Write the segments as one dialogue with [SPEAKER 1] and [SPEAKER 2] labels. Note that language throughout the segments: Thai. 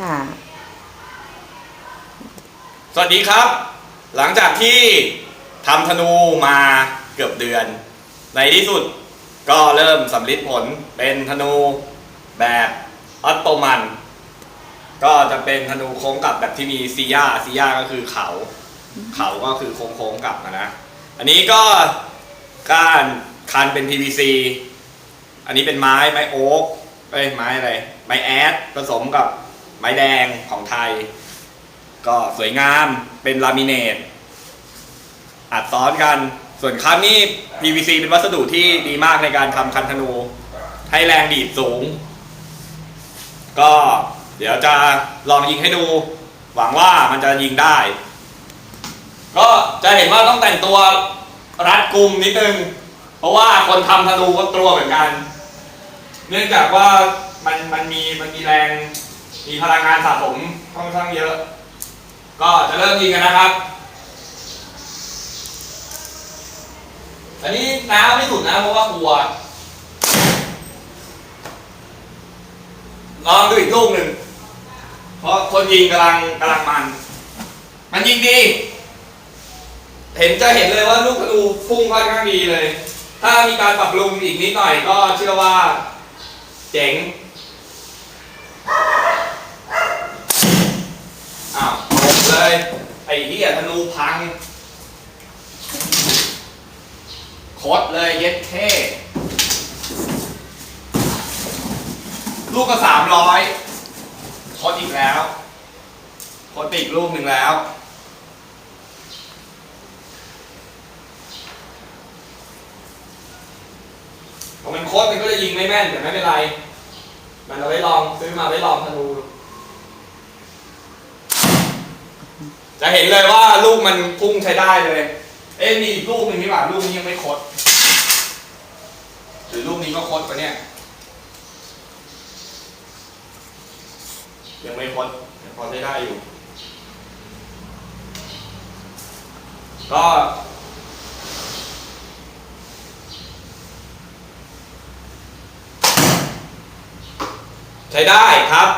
[SPEAKER 1] ค่ะ
[SPEAKER 2] สวัสดีครับ หลังจากที่ทำธนูมาเกือบเดือน ในที่สุดก็เริ่มสำลิดผลเป็นธนูแบบออตโตมัน ก็จะเป็นธนูโค้งกลับแบบที่มีซีย่าซีย่าก็คือเขา เขาก็คือโค้งๆกลับนะ อันนี้ก็ก้านคันเป็น PVC อันนี้เป็นไม้ไม้โอ๊กเอ้ยไม้อะไรไม้แอดผสมกับ ไม้แดงของไทย ก็สวยงามเป็นลามิเนตอัดซ้อนกัน ส่วนคันนี่ PVC เป็นวัสดุที่ดีมากในการทำคันธนู ให้แรงดีดสูง ก็เดี๋ยวจะลองยิงให้ดู หวังว่ามันจะยิงได้ ก็จะเห็นว่าต้องแต่งตัวรัดกุมนิดนึง เพราะว่าคนทำธนูก็กลัวเหมือนกัน เนื่องจากว่ามันมันมีมันมีแรง มีพลังงานสะสมค่อนข้างเยอะ ก็จะเริ่มยิงกันนะครับอันนี้น้ำไม่สุดนะเพราะว่ากลัว ลองดูอีกลูกหนึ่ง เพราะคนยิงกำลังกำลังมัน มันยิงดี เห็นจะเห็นเลยว่าลูกธนูพุ่งค่อนข้างดีเลย ถ้ามีการปรับปรุงอีกนิดหน่อยก็เชื่อว่า เจ๋ง อ้าวตกเลย ไอ้เหี้ย ธนูพังโคตรเลยเย็ดเท่ลูกก็สามร้อยโคตรอีกแล้วโคตรอีกลูกหนึ่งแล้วผมเป็นโค้ดมันก็จะยิงไม่แม่นแต่ไม่เป็นไร มันเอาไว้ลองซื้อมาไว้ลองธนู จะเห็นเลยว่าลูกมันพุ่งใช้ได้เลย เอ๊ะมีอีกลูกหนึ่งนี่หว่าลูกนี้ยังไม่คดหรือลูกนี้ก็คดปะเนี่ย ยังไม่คดยังพอใช้ได้อยู่ ก็ใช้ได้ครับ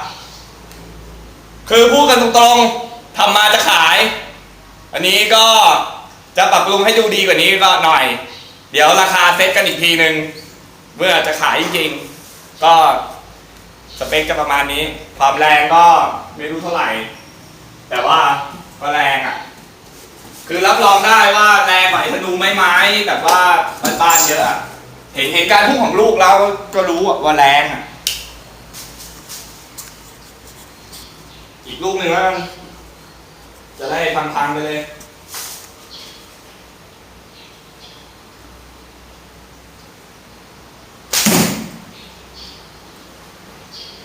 [SPEAKER 2] คือพูดกันตรงๆ ทำมาจะขาย อันนี้ก็จะปรับปรุงให้ดูดีกว่านี้ก็หน่อย เดี๋ยวราคาเซ็ตกันอีกทีหนึ่งเมื่อจะขายจริงๆก็สเปคจะประมาณนี้ ความแรงก็ไม่รู้เท่าไหร่ แต่ว่าก็แรงอะ คือรับรองได้ว่าแรงไอ้ธนูไม้ไม้ๆแบบว่าบ้านๆเยอะอะเห็นเห็นการพุ่งของลูกแล้วก็รู้ว่าแรงอะ อีกลูกหนึ่งแล้วกัน จะได้ทางๆไปเลย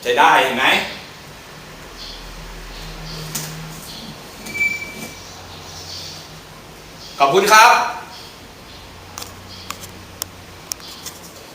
[SPEAKER 2] จะได้เห็นไหมขอบคุณครับ